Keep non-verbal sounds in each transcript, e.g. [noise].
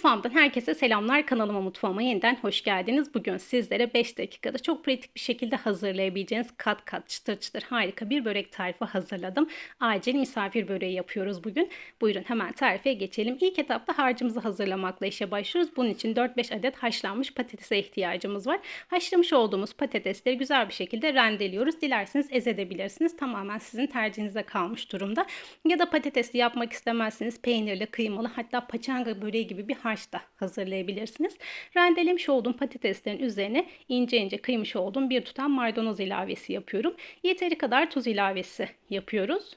Mutfağımdan herkese selamlar. Kanalıma mutfağıma yeniden hoş geldiniz. Bugün sizlere 5 dakikada çok pratik bir şekilde hazırlayabileceğiniz kat kat çıtır çıtır harika bir börek tarifi hazırladım. Acil misafir böreği yapıyoruz bugün. Buyurun hemen tarife geçelim. İlk etapta harcımızı hazırlamakla işe başlıyoruz. Bunun için 4-5 adet haşlanmış patatese ihtiyacımız var. Haşlamış olduğumuz patatesleri güzel bir şekilde rendeliyoruz. Dilerseniz ezebilirsiniz. Tamamen sizin tercihinize kalmış durumda. Ya da patatesli yapmak istemezseniz peynirli, kıymalı hatta paçanga böreği gibi bir harç da hazırlayabilirsiniz. Rendelemiş olduğum patateslerin üzerine ince ince kıymış olduğum bir tutam maydanoz ilavesi yapıyorum. Yeteri kadar tuz ilavesi yapıyoruz.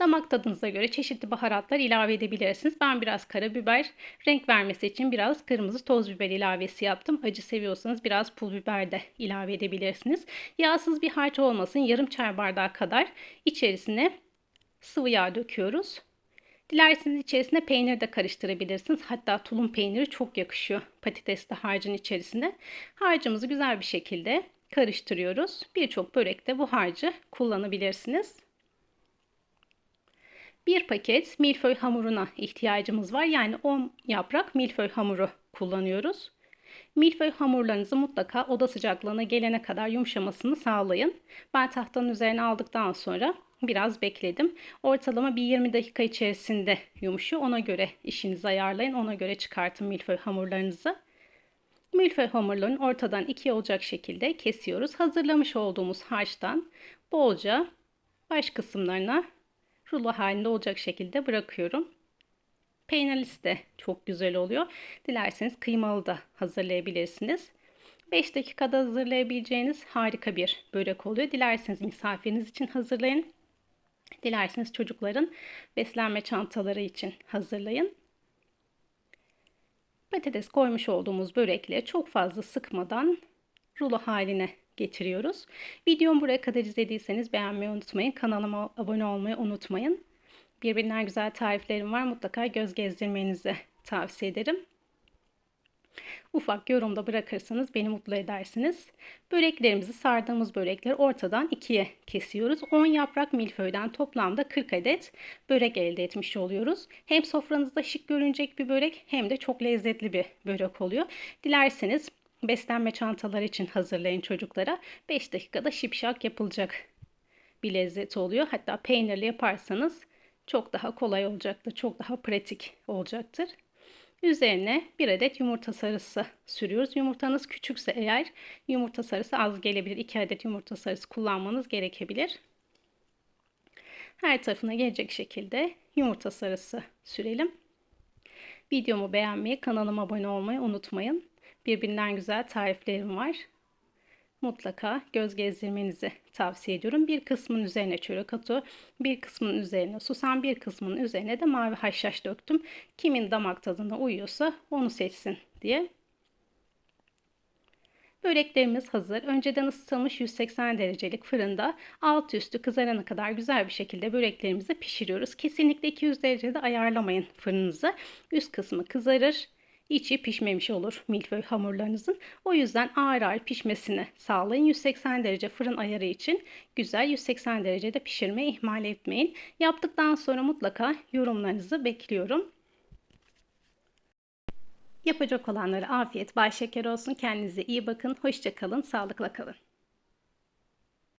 Damak tadınıza göre çeşitli baharatlar ilave edebilirsiniz. Ben biraz karabiber, renk vermesi için biraz kırmızı toz biber ilavesi yaptım. Acı seviyorsanız biraz pul biber de ilave edebilirsiniz. Yağsız bir harç olmasın. Yarım çay bardağı kadar içerisine sıvı yağ döküyoruz. Dilerseniz içerisine peynir de karıştırabilirsiniz. Hatta tulum peyniri çok yakışıyor patatesli harcın içerisine. Harcımızı güzel bir şekilde karıştırıyoruz. Birçok börekte bu harcı kullanabilirsiniz. Bir paket milföy hamuruna ihtiyacımız var. Yani 10 yaprak milföy hamuru kullanıyoruz. Milföy hamurlarınızı mutlaka oda sıcaklığına gelene kadar yumuşamasını sağlayın. Ben tahtanın üzerine aldıktan sonra biraz bekledim. Ortalama bir 20 dakika içerisinde yumuşuyor. Ona göre işinizi ayarlayın. Ona göre çıkartın milföy hamurlarınızı. Milföy hamurlarını ortadan ikiye olacak şekilde kesiyoruz. Hazırlamış olduğumuz harçtan bolca baş kısımlarına rulo halinde olacak şekilde bırakıyorum. Peynirlisi de çok güzel oluyor. Dilerseniz kıymalı da hazırlayabilirsiniz. 5 dakikada hazırlayabileceğiniz harika bir börek oluyor. Dilerseniz misafiriniz için hazırlayın. Dilerseniz çocukların beslenme çantaları için hazırlayın. Patates koymuş olduğumuz börekle çok fazla sıkmadan rulo haline getiriyoruz. Videomu buraya kadar izlediyseniz beğenmeyi unutmayın. Kanalıma abone olmayı unutmayın. Birbirinden güzel tariflerim var. Mutlaka göz gezdirmenizi [laughs] tavsiye ederim. Ufak yorumda bırakırsanız beni mutlu edersiniz. Böreklerimizi sardığımız börekleri ortadan ikiye kesiyoruz. 10 yaprak milföyden toplamda 40 adet börek elde etmiş oluyoruz. Hem sofranızda şık görünecek bir börek hem de çok lezzetli bir börek oluyor. Dilerseniz beslenme çantaları için hazırlayın çocuklara. 5 dakikada şipşak yapılacak bir lezzet oluyor. Hatta peynirli yaparsanız çok daha kolay olacaktır. Çok daha pratik olacaktır. Üzerine bir adet yumurta sarısı sürüyoruz. Yumurtanız küçükse eğer yumurta sarısı az gelebilir. 2 adet yumurta sarısı kullanmanız gerekebilir. Her tarafına gelecek şekilde yumurta sarısı sürelim. Videomu beğenmeyi, kanalıma abone olmayı unutmayın. Birbirinden güzel tariflerim var mutlaka göz gezdirmenizi tavsiye ediyorum. Bir kısmın üzerine çörek otu, bir kısmın üzerine susam, bir kısmının üzerine de mavi haşhaş döktüm. Kimin damak tadına uyuyorsa onu seçsin diye. Böreklerimiz hazır. Önceden ısıtılmış 180 derecelik fırında alt üstü kızarana kadar güzel bir şekilde böreklerimizi pişiriyoruz. Kesinlikle 200 derecede ayarlamayın fırınınızı. Üst kısmı kızarır, içi pişmemiş olur milföy hamurlarınızın. O yüzden ağır ağır pişmesini sağlayın. 180 derece fırın ayarı için güzel 180 derecede pişirmeyi ihmal etmeyin. Yaptıktan sonra mutlaka yorumlarınızı bekliyorum. Yapacak olanlara afiyet, bay şeker olsun. Kendinize iyi bakın. Hoşçakalın, sağlıkla kalın.